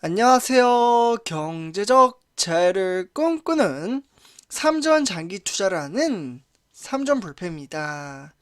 안녕하세요. 경제적 자유를 꿈꾸는 삼전 장기 투자를 하는 삼전 불패입니다.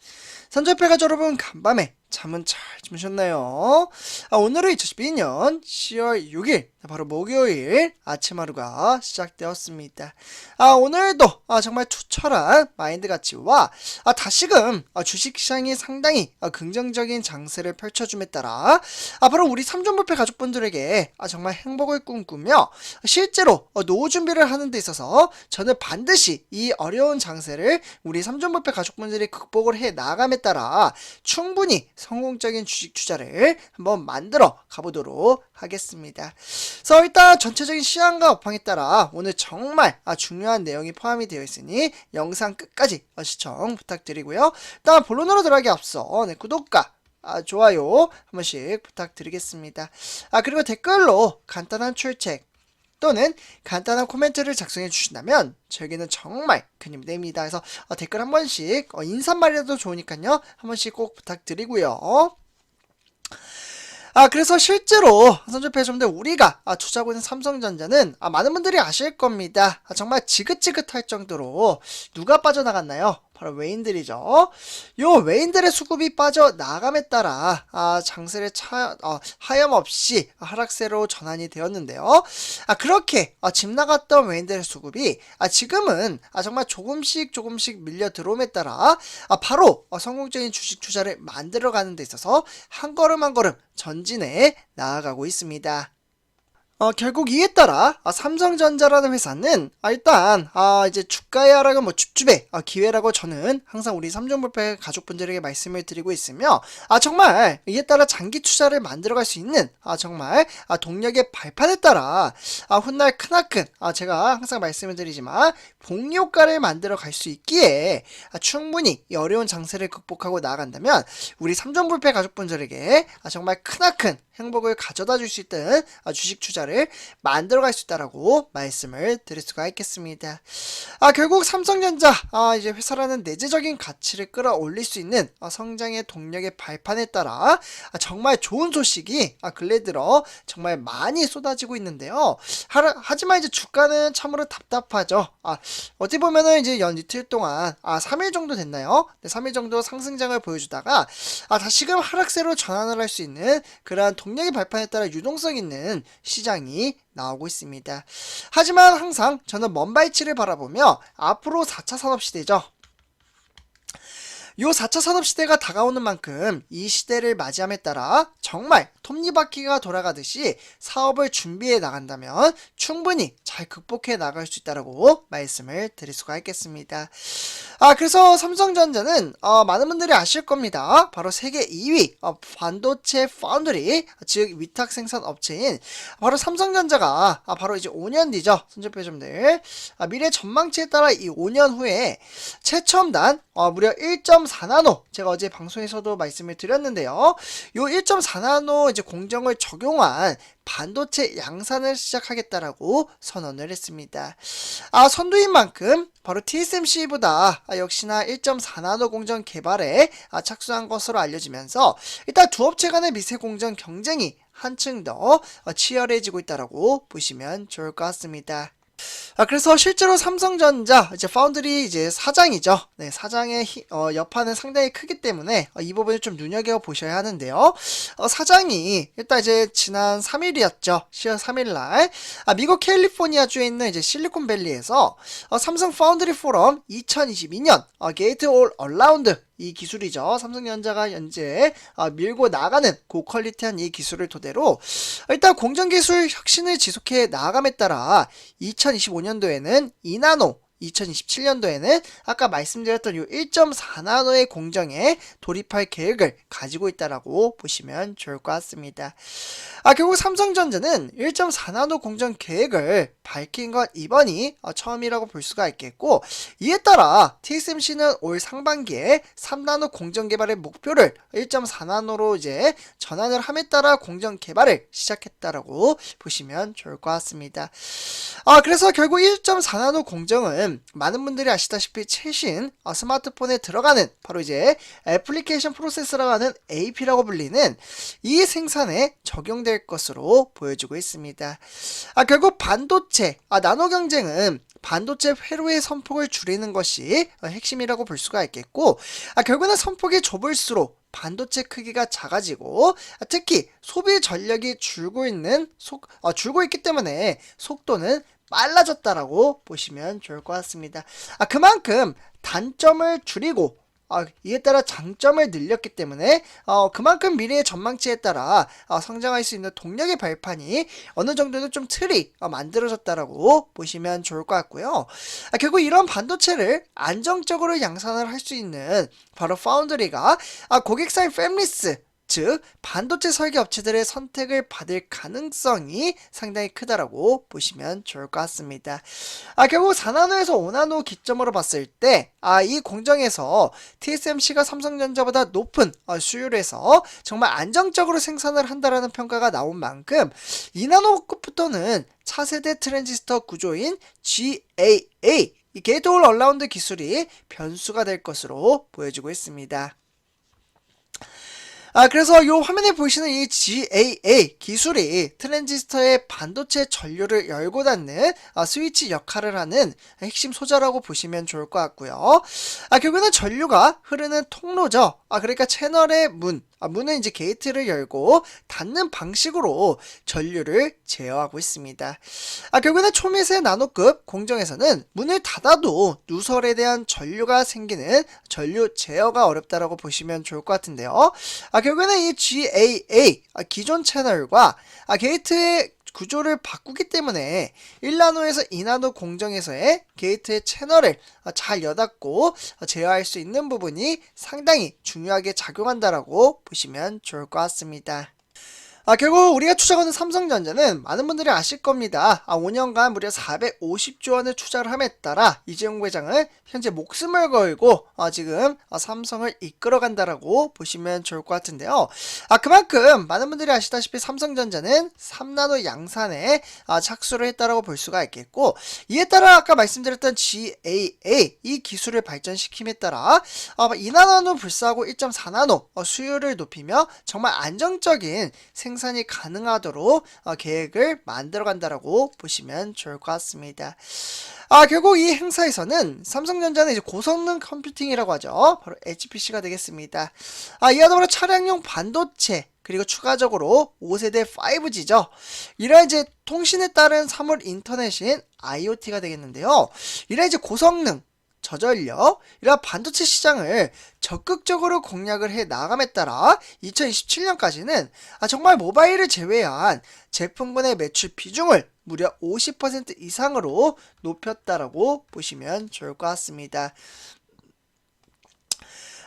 삼전패가 여러분 간밤에 잠은 잘 주무셨나요? 아, 오늘은 2012년 10월 6일 바로 목요일 아침 하루가 시작되었습니다. 아, 오늘도 아, 정말 투철한 마인드 가치와 아, 다시금 아, 주식시장이 상당히 아, 긍정적인 장세를 펼쳐줌에 따라 아, 바로 우리 삼전불패 가족분들에게 아, 정말 행복을 꿈꾸며 실제로 어, 노후 준비를 하는 데 있어서 저는 반드시 이 어려운 장세를 우리 삼전불패 가족분들이 극복을 해 나감에 따라 충분히 성공적인 주식 투자를 한번 만들어 가보도록 하겠습니다. 그래서 일단 전체적인 시황과 업황에 따라 오늘 정말 아, 중요한 내용이 포함이 되어 있으니 영상 끝까지 어, 시청 부탁드리고요. 일단 본론으로 들어가기 앞서 네, 구독과 아, 좋아요 한 번씩 부탁드리겠습니다. 아 그리고 댓글로 간단한 출첵 또는 간단한 코멘트를 작성해 주신다면 저에게는 정말 큰 힘이 됩니다. 그래서 어, 댓글 한 번씩 어, 인사말이라도 좋으니까요 한 번씩 꼭 부탁드리고요. 아, 그래서 실제로 선전패 좀더 우리가 아, 투자하고 있는 삼성전자는 아, 많은 분들이 아실 겁니다. 아, 정말 지긋지긋할 정도로 누가 빠져나갔나요? 바로 외인들이죠. 요 외인들의 수급이 빠져 나감에 따라 아, 장세를 차, 어, 하염없이 하락세로 전환이 되었는데요. 아, 그렇게 아, 집 나갔던 외인들의 수급이 아, 지금은 아, 정말 조금씩 조금씩 밀려 들어옴에 따라 아, 바로 어, 성공적인 주식 투자를 만들어가는 데 있어서 한 걸음 한 걸음 전진해 나아가고 있습니다. 어, 결국 이에 따라 아, 삼성전자라는 회사는 아, 일단 아, 이제 주가의 하락은 뭐 줍줍의 아, 기회라고 저는 항상 우리 삼성불패 가족분들에게 말씀을 드리고 있으며 아 정말 이에 따라 장기 투자를 만들어갈 수 있는 아 정말 아, 동력의 발판에 따라 아, 훗날 크나큰 아, 제가 항상 말씀을 드리지만 복리효과를 만들어 갈 수 있기에 아, 충분히 이 어려운 장세를 극복하고 나아간다면 우리 삼성불패 가족분들에게 아, 정말 크나큰 행복을 가져다 줄 수 있는 아, 주식 투자 를 만들어 갈 수 있다라고 말씀을 드릴 수가 있겠습니다. 아, 결국 삼성전자, 아, 이제 회사라는 내재적인 가치를 끌어올릴 수 있는 아, 성장의 동력의 발판에 따라 아, 정말 좋은 소식이 아, 근래 들어 정말 많이 쏟아지고 있는데요. 하, 하지만 이제 주가는 참으로 답답하죠. 아, 어떻게 보면은 이제 연 이틀 동안 아, 3일 정도 됐나요? 네, 3일 정도 상승장을 보여주다가 아, 다시금 하락세로 전환을 할 수 있는 그러한 동력의 발판에 따라 유동성 있는 시장 이 나오고 있습니다. 하지만 항상 저는 먼 발치를 바라보며 앞으로 4차 산업시대죠. 요 4차 산업시대가 다가오는 만큼 이 시대를 맞이함에 따라 정말 톱니바퀴가 돌아가듯이 사업을 준비해 나간다면 충분히 잘 극복해 나갈 수 있다고 말씀을 드릴 수가 있겠습니다. 아, 그래서 삼성전자는 어, 많은 분들이 아실 겁니다. 바로 세계 2위 어, 반도체 파운드리, 즉 위탁 생산 업체인 바로 삼성전자가 아, 바로 이제 5년 뒤죠. 선제표점들 아, 미래 전망치에 따라 이 5년 후에 최첨단 어, 무려 1.4나노 제가 어제 방송에서도 말씀을 드렸는데요. 요 1.4나노 이제 공정을 적용한 반도체 양산을 시작하겠다라고 선언을 했습니다. 아, 선두인 만큼 바로 TSMC보다 아, 역시나 1.4나노 공정 개발에 아, 착수한 것으로 알려지면서 일단 두 업체 간의 미세 공정 경쟁이 한층 더 어, 치열해지고 있다라고 보시면 좋을 것 같습니다. 아, 그래서 실제로 삼성전자 이제 파운드리 이제 사장이죠. 네, 사장의 히, 어, 여파는 상당히 크기 때문에 어, 이 부분을 좀 눈여겨 보셔야 하는데요. 어, 사장이 일단 이제 지난 3일이었죠. 10월 3일 날 아, 미국 캘리포니아주에 있는 이제 실리콘밸리에서 어, 삼성 파운드리 포럼 2022년 어, 게이트 올 얼라운드 이 기술이죠. 삼성전자가 현재 어, 밀고 나가는 고퀄리티한 이 기술을 토대로 일단 공정기술 혁신을 지속해 나아감에 따라 2025년도에는 2나노 2027년도에는 아까 말씀드렸던 이 1.4나노의 공정에 돌입할 계획을 가지고 있다라고 보시면 좋을 것 같습니다. 아, 결국 삼성전자는 1.4나노 공정 계획을 밝힌 건 이번이 어, 처음이라고 볼 수가 있겠고 이에 따라 TSMC는 올 상반기에 3나노 공정 개발의 목표를 1.4나노로 이제 전환을 함에 따라 공정 개발을 시작했다라고 보시면 좋을 것 같습니다. 아, 그래서 결국 1.4나노 공정은 부분은 많은 분들이 아시다시피 최신 어, 스마트폰에 들어가는 바로 이제 애플리케이션 프로세서라고 하는 AP라고 불리는 이 생산에 적용될 것으로 보여지고 있습니다. 아, 결국 반도체, 아, 나노 경쟁은 반도체 회로의 선폭을 줄이는 것이 어, 핵심이라고 볼 수가 있겠고, 아, 결국은 선폭이 좁을수록 반도체 크기가 작아지고 아, 특히 소비 전력이 줄고 있는 속 어, 줄고 있기 때문에 속도는 빨라졌다라고 보시면 좋을 것 같습니다. 아 그만큼 단점을 줄이고 아, 이에 따라 장점을 늘렸기 때문에 어, 그만큼 미래의 전망치에 따라 어, 성장할 수 있는 동력의 발판이 어느 정도는 좀 틀이 어, 만들어졌다라고 보시면 좋을 것 같고요. 아, 결국 이런 반도체를 안정적으로 양산을 할 수 있는 바로 파운드리가 아, 고객사의 팹리스 즉 반도체 설계 업체들의 선택을 받을 가능성이 상당히 크다라고 보시면 좋을 것 같습니다. 아 결국 4나노에서 5나노 기점으로 봤을 때 아 이 공정에서 TSMC가 삼성전자보다 높은 어, 수율에서 정말 안정적으로 생산을 한다라는 평가가 나온 만큼 2나노급부터는 차세대 트랜지스터 구조인 GAA 이 게이트 올 얼라운드 기술이 변수가 될 것으로 보여지고 있습니다. 아, 그래서 이 화면에 보이시는 이 GAA 기술이 트랜지스터의 반도체 전류를 열고 닫는 아, 스위치 역할을 하는 핵심 소자라고 보시면 좋을 것 같고요. 아, 결국에는 전류가 흐르는 통로죠. 아, 그러니까 채널의 문, 아, 문은 이제 게이트를 열고 닫는 방식으로 전류를 제어하고 있습니다. 아, 결국에는 초미세 나노급 공정에서는 문을 닫아도 누설에 대한 전류가 생기는 전류 제어가 어렵다라고 보시면 좋을 것 같은데요. 아, 결국에는 이 GAA 아, 기존 채널과 아, 게이트의 구조를 바꾸기 때문에 1나노에서 2나노 공정에서의 게이트의 채널을 잘 여닫고 제어할 수 있는 부분이 상당히 중요하게 작용한다라고 보시면 좋을 것 같습니다. 아, 결국 우리가 추적하는 삼성전자는 많은 분들이 아실 겁니다. 아, 5년간 무려 450조 원을 투자를 함에 따라 이재용 회장은 현재 목숨을 걸고 아, 지금 아, 삼성을 이끌어간다라고 보시면 좋을 것 같은데요. 아, 그만큼 많은 분들이 아시다시피 삼성전자는 3나노 양산에 아, 착수를 했다라고 볼 수가 있겠고 이에 따라 아까 말씀드렸던 GAA 이 기술을 발전시킴에 따라 아, 2나노는 불사하고 1.4나노 어, 수율을 높이며 정말 안정적인 생 생산이 가능하도록 어, 계획을 만들어 간다라고 보시면 좋을 것 같습니다. 아, 결국 이 행사에서는 삼성전자는 이제 고성능 컴퓨팅이라고 하죠. 바로 HPC가 되겠습니다. 아, 이와 더불어 차량용 반도체, 그리고 추가적으로 5세대 5G죠. 이런 이제 통신에 따른 사물 인터넷인 IoT가 되겠는데요. 이런 이제 고성능, 저전력, 이런 반도체 시장을 적극적으로 공략을 해 나감에 따라 2027년까지는 아, 정말 모바일을 제외한 제품군의 매출 비중을 무려 50% 이상으로 높였다라고 보시면 좋을 것 같습니다.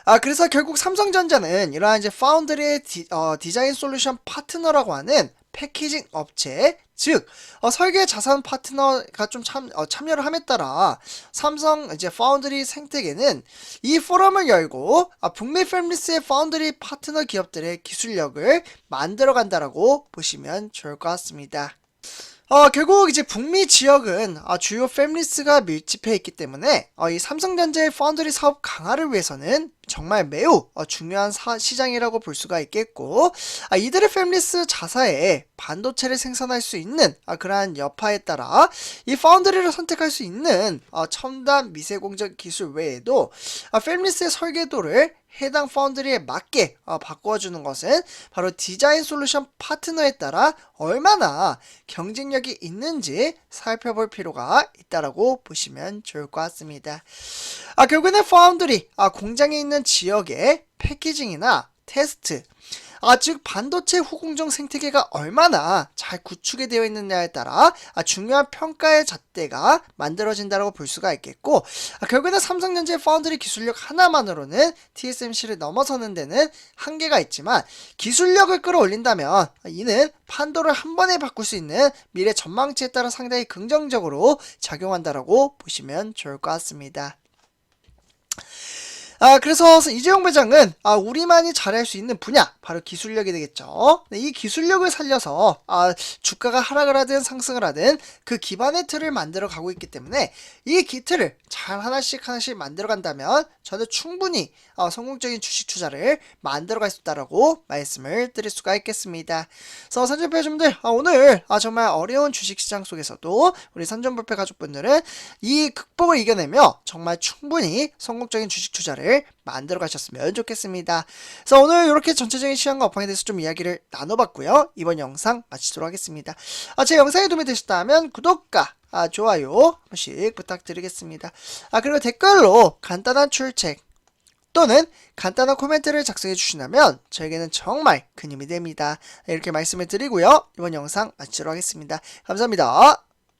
아, 그래서 결국 삼성전자는 이러한 이제 파운드리의 디, 어, 디자인 솔루션 파트너라고 하는 패키징 업체, 즉 어, 설계 자산 파트너가 좀 참, 어, 참여를 함에 따라 삼성 이제 파운드리 생태계는 이 포럼을 열고 아, 북미 팹리스의 파운드리 파트너 기업들의 기술력을 만들어 간다라고 보시면 좋을 것 같습니다. 어, 결국 이제 북미 지역은 어, 주요 팹리스가 밀집해 있기 때문에 어, 이 삼성전자의 파운드리 사업 강화를 위해서는 정말 매우 어, 중요한 사, 시장이라고 볼 수가 있겠고 아, 이들의 팹리스 자사에 반도체를 생산할 수 있는 아, 그러한 여파에 따라 이 파운드리를 선택할 수 있는 어, 첨단 미세공정 기술 외에도 아, 팹리스의 설계도를 해당 파운드리에 맞게 어, 바꿔주는 것은 바로 디자인 솔루션 파트너에 따라 얼마나 경쟁력이 있는지 살펴볼 필요가 있다라고 보시면 좋을 것 같습니다. 아, 결국에는 파운드리, 아, 공장에 있는 지역의 패키징이나 테스트, 아, 즉 반도체 후공정 생태계가 얼마나 잘 구축이 되어 있느냐에 따라 아, 중요한 평가의 잣대가 만들어진다고 볼 수가 있겠고 아, 결국에는 삼성전자의 파운드리 기술력 하나만으로는 TSMC를 넘어서는 데는 한계가 있지만 기술력을 끌어올린다면 이는 판도를 한 번에 바꿀 수 있는 미래 전망치에 따라 상당히 긍정적으로 작용한다라고 보시면 좋을 것 같습니다. 아, 그래서 이재용 회장은 아, 우리만이 잘할 수 있는 분야 바로 기술력이 되겠죠. 네, 이 기술력을 살려서 아, 주가가 하락을 하든 상승을 하든 그 기반의 틀을 만들어 가고 있기 때문에 이 기틀을 잘 하나씩 하나씩 만들어 간다면 저는 충분히 어, 성공적인 주식 투자를 만들어 갈 수 있다라고 말씀을 드릴 수가 있겠습니다. 그래서 선전배주분들 아, 오늘 아, 정말 어려운 주식 시장 속에서도 우리 선전불패 가족분들은 이 극복을 이겨내며 정말 충분히 성공적인 주식 투자를 만들어 가셨으면 좋겠습니다. 그래서 오늘 이렇게 전체적인 시황과 업황에 대해서 좀 이야기를 나눠봤고요. 이번 영상 마치도록 하겠습니다. 아, 제 영상이 도움이 되셨다면 구독과 아, 좋아요 한 번씩 부탁드리겠습니다. 아, 그리고 댓글로 간단한 출첵 또는 간단한 코멘트를 작성해 주신다면 저에게는 정말 큰 힘이 됩니다. 이렇게 말씀을 드리고요. 이번 영상 마치도록 하겠습니다. 감사합니다.